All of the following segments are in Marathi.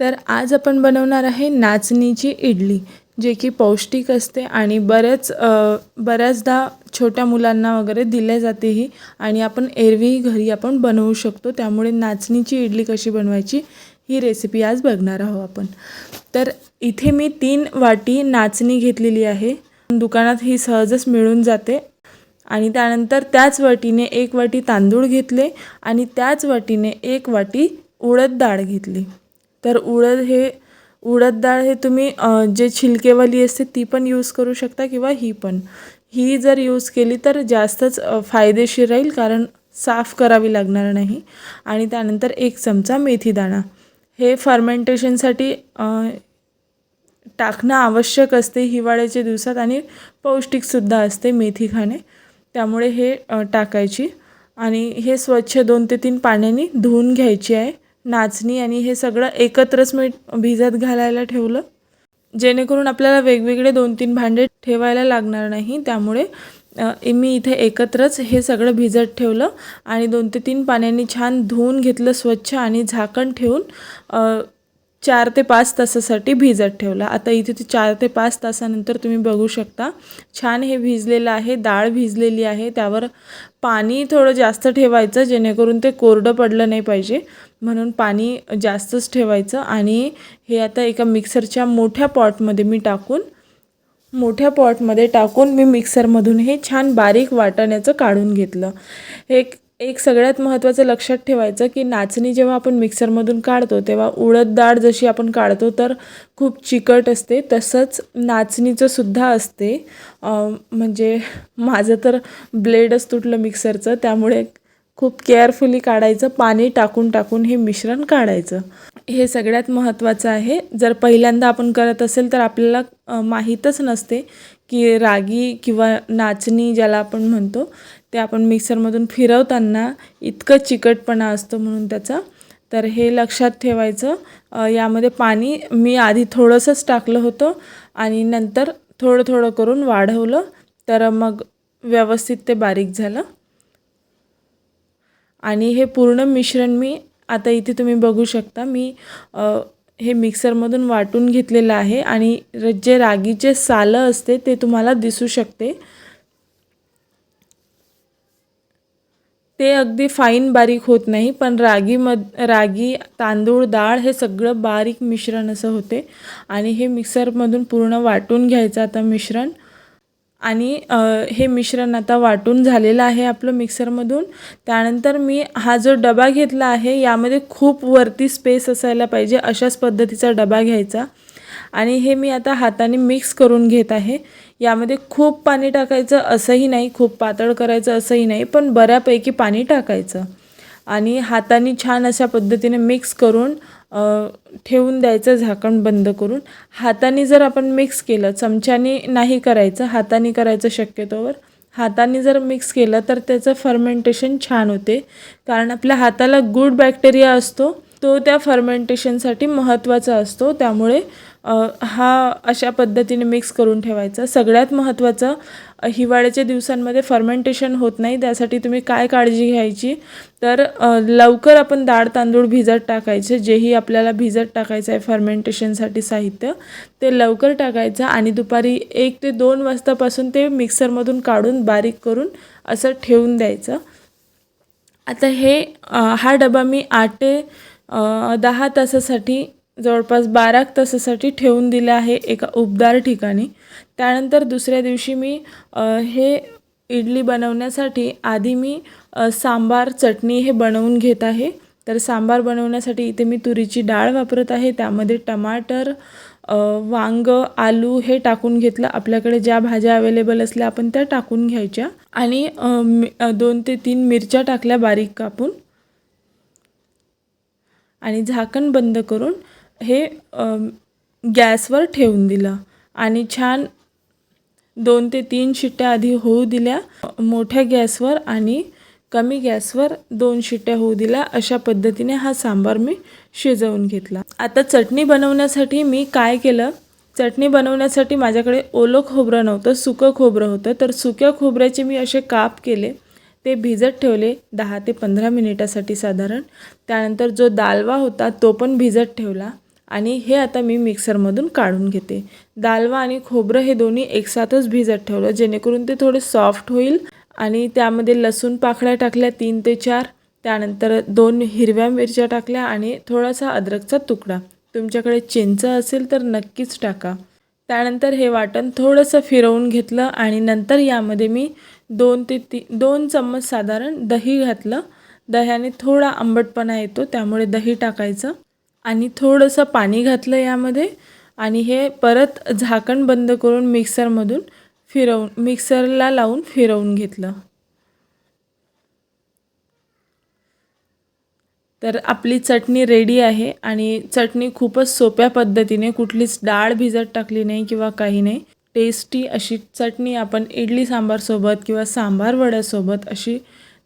तर आज आपण बनवणार आहे नाचणीची इडली जे की पौष्टिक असते आणि बरेच बऱ्याचदा छोट्या मुलांना वगैरे दिल्या जाते ही आणि आपण एरवीही घरी आपण बनवू शकतो. त्यामुळे नाचणीची इडली कशी बनवायची ही रेसिपी आज बघणार आहोत आपण. तर इथे मी तीन वाटी नाचणी घेतलेली आहे. दुकानात ही सहजच मिळून जाते. आणि त्यानंतर त्याच वाटीने एक वाटी तांदूळ घेतले आणि त्याच वाटीने एक वाटी उडद डाळ घेतली. तर उडद हे उडद डाळ हे तुम्ही जे छिलकेवाली असते ती पण यूज करू शकता किंवा ही पण. ही जर यूज केली तर जास्तच फायदेशीर राहील कारण साफ करावी लागणार नाही. आणि त्यानंतर एक चमचा मेथी दाणा. हे फर्मेंटेशनसाठी टाकणं आवश्यक असते हिवाळ्याच्या दिवसात आणि पौष्टिकसुद्धा असते मेथी खाणे. त्यामुळे हे टाकायची. आणि हे स्वच्छ दोन ते तीन पाण्याने धुवून घ्यायची आहे. नाचणी आणि हे सगळं एकत्रच मी भिजत घालायला ठेवलं. जेणेकरून आपल्याला वेगवेगळे दोन तीन भांडे ठेवायला लागणार नाही. त्यामुळे मी इथे एकत्रच हे सगळं भिजत ठेवलं आणि दोन ते तीन पाण्याने छान धुवून घेतलं स्वच्छ आणि झाकण ठेवून चार ते पाच तासासाठी भिजत ठेवला. आता इथे ते चार ते पाच तासानंतर तुम्ही बघू शकता. छान हे भिजलेलं आहे डाळ भिजलेली आहे. त्यावर पाणी थोडं जास्त ठेवायचं जेणेकरून ते कोरडं पडलं नाही पाहिजे. म्हणून पाणी जास्तच ठेवायचं आणि हे आता एका मिक्सरच्या मोठ्या पॉटमध्ये मी टाकून मोठ्या पॉटमध्ये टाकून मी मिक्सरमधून हे छान बारीक वाटण्याचं काढून घेतलं. एक एक सगळ्यात महत्त्वाचं लक्षात ठेवायचं की नाचणी जेव्हा आपण मिक्सरमधून काढतो तेव्हा उडद डाळ जशी आपण काढतो तर खूप चिकट असते. तसंच नाचणीचं सुद्धा असते. म्हणजे माझं तर ब्लेडच तुटलं मिक्सरचं त्यामुळे खूप केअरफुली काढायचं पाणी टाकून टाकून हे मिश्रण काढायचं. हे सगळ्यात महत्त्वाचं आहे. जर पहिल्यांदा आपण करत असेल तर आपल्याला माहीतच नसते की रागी किंवा नाचणी ज्याला आपण म्हणतो ते आपण मिक्सरमधून फिरवताना इतकं चिकटपणा असतो म्हणून त्याचा. तर हे लक्षात ठेवायचं. यामध्ये पाणी मी आधी थोडंसंच टाकलं होतं आणि नंतर थोडं थोडं करून वाढवलं. तर मग व्यवस्थित ते बारीक झालं. आणि हे पूर्ण मिश्रण मी आता इथे तुम्ही बघू शकता. मी हे मिक्सरमधून वाटून घेतलेलं आहे आणि जे रागीचे सालं असते ते तुम्हाला दिसू शकते. ते अगदी फाईन बारीक होत नाही पण रागीमध रागी तांदूळ डाळ हे सगळं बारीक मिश्रण असं होते. आणि हे मिक्सरमधून पूर्ण वाटून घ्यायचं आता मिश्रण. आणि हे मिश्रण आता वाटून झालेलं आहे आपलं मिक्सरमधून त्यानंतर मी हा जो डबा घेतला आहे यामध्ये खूप वरती स्पेस असायला पाहिजे अशाच पद्धतीचा डबा घ्यायचा. आणि हे मी आता हाताने मिक्स करून घेत आहे. यामध्ये खूप पाणी टाकायचं असंही नाही खूप पातळ करायचं असंही नाही पण बऱ्यापैकी पाणी टाकायचं. आणि हाताने छान अशा पद्धतीने मिक्स करून ठेवून द्यायचं झाकण बंद करून. हाताने जर आपण मिक्स केलं चमच्याने नाही करायचं हाताने करायचं शक्यतोवर. हाताने जर मिक्स केलं तर त्याचं फर्मेंटेशन छान होते. कारण आपल्या हाताला गुड बॅक्टेरिया असतो तो त्या फर्मेंटेशनसाठी महत्त्वाचा असतो. त्यामुळे हा अशा पद्धतीने मिक्स करून ठेवायचा. सगळ्यात महत्त्वाचं हिवाळ्याच्या दिवसांमध्ये फर्मेंटेशन होत नाही त्यासाठी तुम्ही काय काळजी घ्यायची? तर लवकर आपण डाळ तांदूळ भिजत टाकायचे जेही आपल्याला भिजत टाकायचं आहे फर्मेंटेशनसाठी साहित्य ते लवकर टाकायचं आणि दुपारी एक ते दोन वाजतापासून ते मिक्सरमधून काढून बारीक करून असं ठेवून द्यायचं. आता हे हा डबा मी आठ ते दहा तासासाठी जवळपास बारा तासासाठी ठेवून दिलं आहे एका उबदार ठिकाणी. त्यानंतर दुसऱ्या दिवशी मी हे इडली बनवण्यासाठी आधी मी सांबार चटणी हे बनवून घेत आहे. तर सांबार बनवण्यासाठी इथे मी तुरीची डाळ वापरत आहे. त्यामध्ये टमाटर वांग आलू हे टाकून घेतलं. आपल्याकडे ज्या भाज्या अवेलेबल असल्या आपण त्या टाकून घ्यायच्या. आणि दोन ते तीन मिरच्या टाकल्या बारीक कापून. आणि झाकण बंद करून हे गॅसवर ठेवून दिलं. आणि छान दोन ते तीन शिट्ट्या आधी होऊ दिल्या मोठ्या गॅसवर आणि कमी गॅसवर दोन शिट्ट्या होऊ दिल्या. अशा पद्धतीने हा सांबार मी शिजवून घेतला. आता चटणी बनवण्यासाठी मी काय केलं? चटणी बनवण्यासाठी माझ्याकडे ओलं खोबरं नव्हतं सुकं खोबरं होतं. तर सुक्या खोबऱ्याचे मी असे काप केले. ते भिजत ठेवले दहा ते पंधरा मिनिटासाठी साधारण. त्यानंतर जो दालवा होता तो पण भिजत ठेवला. आणि हे आता मी मिक्सरमधून काढून घेते. दालवा आणि खोबरं हे दोन्ही एकसाथच भिजत ठेवलं जेणेकरून ते थोडे सॉफ्ट होईल आणि त्यामध्ये लसूण पाकळ्या टाकल्या तीन ते चार त्यानंतर दोन हिरव्या मिरच्या टाकल्या आणि थोडासा अद्रकचा तुकडा. तुमच्याकडे चिंच असेल तर नक्कीच टाका. त्यानंतर हे वाटण थोडंसं फिरवून घेतलं आणि नंतर यामध्ये मी दोन ते ती दोन चम्मच साधारण दही घातलं. दह्याने थोडा आंबटपणा येतो त्यामुळे दही टाकायचं. आणि थोडंसं पाणी घातलं यामध्ये आणि हे परत झाकण बंद करून मिक्सरमधून फिरवून मिक्सरला लावून फिरवून घेतलं. तर आपली चटणी रेडी आहे आणि चटणी खूपच सोप्या पद्धतीने कुठलीच डाळ भिजत टाकली नाही किंवा काही नाही. टेस्टी अशी चटणी आपण इडली सांबारसोबत किंवा सांबार वड्यासोबत अशी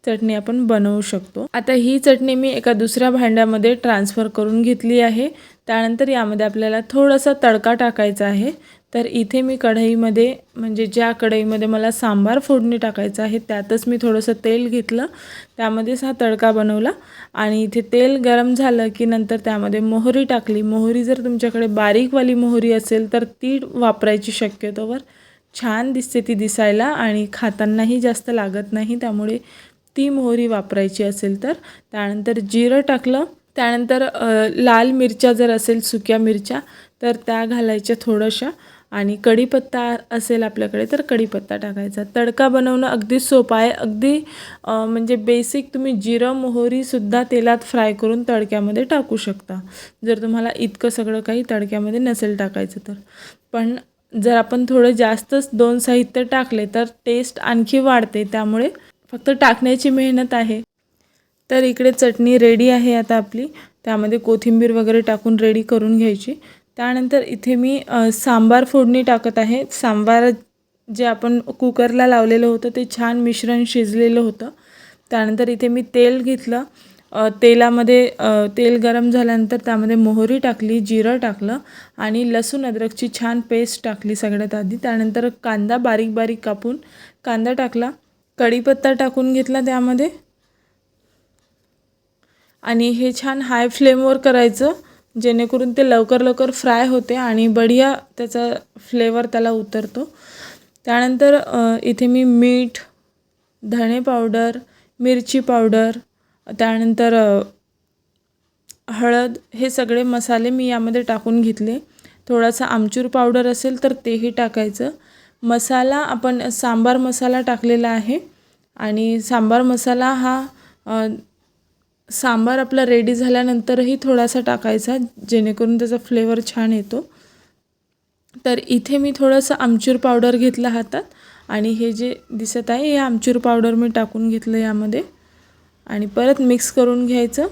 चटणी आपण बनवू शकतो. आता ही चटणी मी एका दुसऱ्या भांड्यामध्ये ट्रान्सफर करून घेतली आहे. त्यानंतर यामध्ये आपल्याला थोडासा तडका टाकायचा आहे. तर इथे मी कढईमध्ये म्हणजे ज्या कढईमध्ये मला सांबार फोडणी टाकायचं आहे त्यातच मी थोडंसं तेल घेतलं. त्यामध्येच हा तडका बनवला. आणि इथे तेल गरम झालं की नंतर त्यामध्ये मोहरी टाकली. मोहरी जर तुमच्याकडे बारीकवाली मोहरी असेल तर ती वापरायची शक्यतोवर. छान दिसते ती दिसायला आणि खातानाही जास्त लागत नाही. त्यामुळे ती मोहरी वापरायची असेल तर त्यानंतर जिरं टाकलं त्यानंतर लाल मिरच्या जर असेल सुक्या मिरच्या तर त्या घालायच्या थोड्याशा आणि कढीपत्ता असेल आपल्याकडे तर कढीपत्ता टाकायचा. तडका बनवणं अगदी सोपं आहे. अगदी म्हणजे बेसिक तुम्ही जिरं मोहरीसुद्धा तेलात फ्राय करून तडक्यामध्ये टाकू शकता. जर तुम्हाला इतकं सगळं काही तडक्यामध्ये नसेल टाकायचं तर. पण जर आपण थोडं जास्तच दोन साहित्य टाकले तर टेस्ट आणखी वाढते. त्यामुळे फक्त टाकण्याची मेहनत आहे. तर इकडे चटणी रेडी आहे आता आपली. त्यामध्ये कोथिंबीर वगैरे टाकून रेडी करून घ्यायची. त्यानंतर इथे मी सांबार फोडणी टाकत आहे. सांबार जे आपण कुकरला लावलेलं होतं ते छान मिश्रण शिजलेलं होतं. त्यानंतर इथे मी तेल घेतलं. तेलामध्ये तेल गरम झाल्यानंतर त्यामध्ये मोहरी टाकली जिरं टाकलं आणि लसूण अद्रकची छान पेस्ट टाकली सगळ्यात आधी. त्यानंतर कांदा बारीक बारीक कापून कांदा टाकला. कढीपत्ता टाकून घेतला त्यामध्ये. आणि हे छान हाय फ्लेमवर करायचं जेणेकरून ते लवकर लवकर फ्राय होते आणि बढिया त्याचा फ्लेवर त्याला उतरतो. त्यानंतर इथे मी मीठ धणे पावडर मिरची पावडर त्यानंतर हळद हे सगळे मसाले मी यामध्ये टाकून घेतले. थोडासा आमचूर पावडर असेल तर तेही टाकायचं. मसाला आपण सांबार मसाला टाकलेला आहे. आणि सांबार मसाला हा सांबार आपला रेडी झाल्यानंतरही थोडासा टाकायचा जेणेकरून त्याचा फ्लेवर छान येतो. तर इथे मी थोडंसं आमचूर पावडर घेतला हातात. आणि हे जे दिसत आहे हे आमचूर पावडर मी टाकून घेतलं यामध्ये. आणि परत मिक्स करून घ्यायचं.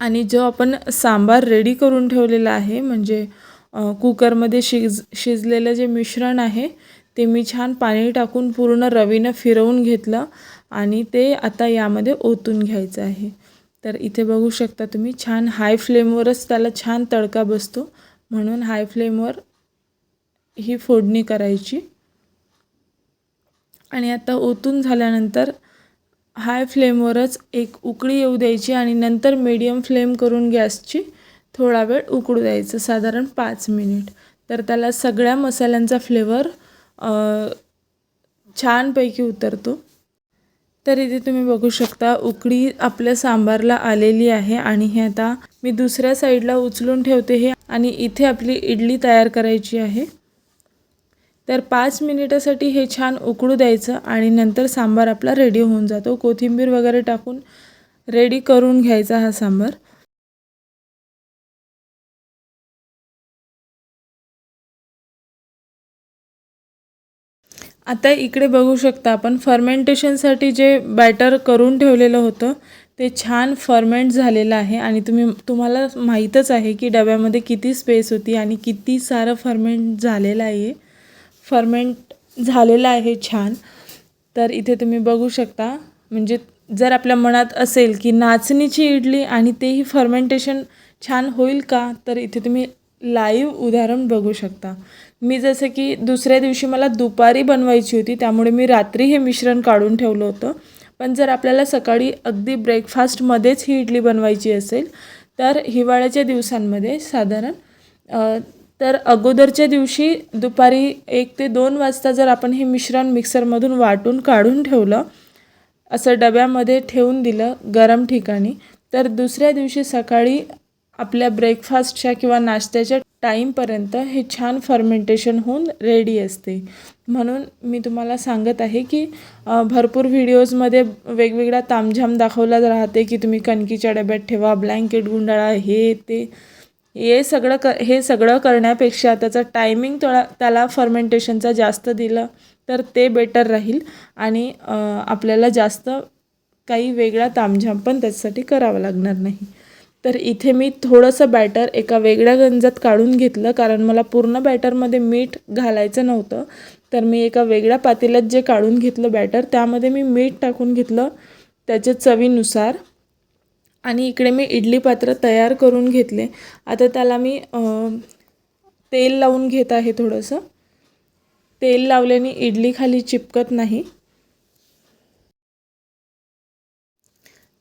आणि जो आपण सांबार रेडी करून ठेवलेला आहे म्हणजे कुकरमध्ये शिज शिजलेलं जे मिश्रण आहे ते मी छान पाणी टाकून पूर्ण रवीनं फिरवून घेतलं आणि ते आता यामध्ये ओतून घ्यायचं आहे. तर इथे बघू शकता तुम्ही छान हाय फ्लेमवरच त्याला छान तडका बसतो. म्हणून हाय फ्लेमवर ही फोडणी करायची. आणि आता ओतून झाल्यानंतर हाय फ्लेमवरच एक उकळी येऊ द्यायची आणि नंतर मीडियम फ्लेम करून गॅसची थोडा वेळ उकळू द्यायचं साधारण पाच मिनिट. तर त्याला सगळ्या मसाल्यांचा फ्लेवर छानपैकी उतरतो. तर इथे तुम्ही बघू शकता उकडी आपल्या सांबारला आलेली आहे आणि हे आता मी दुसऱ्या साईडला उचलून ठेवते हे आणि इथे आपली इडली तयार करायची आहे. तर पाच मिनिटासाठी हे छान उकळू द्यायचं आणि नंतर सांबार आपला रेडी होऊन जातो. कोथिंबीर वगैरे टाकून रेडी करून घ्यायचा हा सांबार. आता इकडे बघू शकता आपण. फर्मेंटेशनसाठी जे बॅटर करून ठेवलेलं होतं ते छान फर्मेंट झालेलं आहे. आणि तुम्ही तुम्हाला माहीतच आहे की डब्यामध्ये किती स्पेस होती आणि किती सारं फर्मेंट झालेलं आहे. फर्मेंट झालेलं आहे छान. तर इथे तुम्ही बघू शकता म्हणजे जर आपल्या मनात असेल की नाचणीची इडली आणि तेही फर्मेंटेशन छान होईल का तर इथे तुम्ही लाईव्ह उदाहरण बघू शकता. मी जसं की दुसऱ्या दिवशी मला दुपारी बनवायची होती त्यामुळे मी रात्री हे मिश्रण काढून ठेवलं होतं. पण जर आपल्याला सकाळी अगदी ब्रेकफास्टमध्येच ही इडली बनवायची असेल तर हिवाळ्याच्या दिवसांमध्ये साधारण तर अगोदरच्या दिवशी दुपारी एक ते दोन वाजता जर आपण हे मिश्रण मिक्सरमधून वाटून काढून ठेवलं असं डब्यामध्ये ठेवून दिलं गरम ठिकाणी तर दुसऱ्या दिवशी सकाळी आपल्या ब्रेकफास्टच्या किंवा नाश्त्याच्या टाईमपर्यंत हे छान फर्मेंटेशन होऊन रेडी असते. म्हणून मी तुम्हाला सांगत आहे की भरपूर व्हिडिओजमध्ये वेगवेगळा तामझाम दाखवला राहते की तुम्ही कणकीच्या डब्यात ठेवा ब्लँकेट गुंडाळा हे ते. हे सगळं क हे सगळं करण्यापेक्षा त्याचं टायमिंग थोडा त्याला फर्मेंटेशनचा जास्त दिलं तर ते बेटर राहील आणि आपल्याला जास्त काही वेगळा तामझाम पण त्याच्यासाठी करावा लागणार नाही. तर इथे मी थोडंसं बॅटर एका वेगळ्या गंजात काढून घेतलं कारण मला पूर्ण बॅटरमध्ये मीठ घालायचं नव्हतं. तर मी एका वेगळ्या पातेल्यात जे काढून घेतलं बॅटर त्यामध्ये मी मीठ टाकून घेतलं त्याच्या चवीनुसार. आणि इकडे मी इडली पात्र तयार करून घेतले. आता त्याला मी तेल लावून घेत आहे थोडंसं. तेल लावल्याने इडली खाली चिपकत नाही.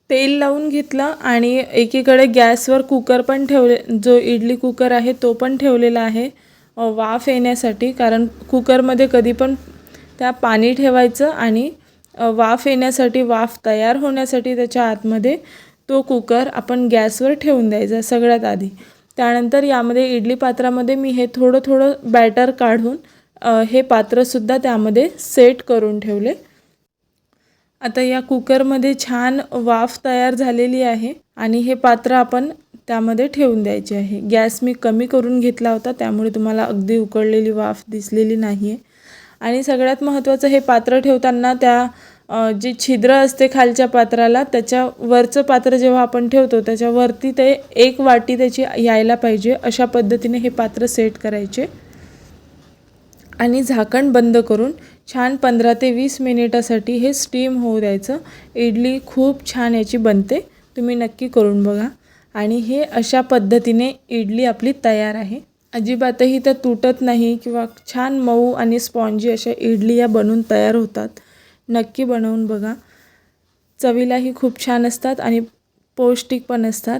तेल लावून घेतलं आणि एकीकडे गॅसवर कुकर पण ठेवले जो इडली कुकर आहे तो पण ठेवलेला आहे वाफ येण्यासाठी. कारण कुकरमध्ये कधी पण त्या पाणी ठेवायचं आणि वाफ येण्यासाठी वाफ तयार होण्यासाठी त्याच्या आतमध्ये तो कुकर आपण गॅसवर ठेवून द्यायचा सगळ्यात आधी. त्यानंतर यामध्ये इडली पात्रामध्ये मी हे थोडं थोडं बॅटर काढून हे पात्रसुद्धा त्यामध्ये सेट करून ठेवले. आता या कुकरमध्ये छान वाफ तयार झालेली आहे आणि हे पात्र आपण त्यामध्ये ठेवून द्यायचे आहे. गॅस मी कमी करून घेतला होता त्यामुळे तुम्हाला अगदी उकळलेली वाफ दिसलेली नाही आहे आणि सगळ्यात महत्त्वाचं हे पात्र ठेवताना त्या जे छिद्र असते खालच्या पात्राला त्याच्या वरचं पात्र जेव्हा आपण ठेवतो त्याच्यावरती ते एक वाटी त्याची यायला पाहिजे. अशा पद्धतीने हे पात्र सेट करायचे. आणि झाकण बंद करून छान पंधरा ते वीस मिनिटासाठी हे स्टीम होऊ द्यायचं. इडली खूप छान याची बनते. तुम्ही नक्की करून बघा. आणि हे अशा पद्धतीने इडली आपली तयार आहे. अजिबातही त्या तुटत नाही किंवा छान मऊ आणि स्पॉन्जी अशा इडली या बनून तयार होतात. नक्की बनवून बघा. चवीलाही खूप छान असतात आणि पौष्टिक पण असतात.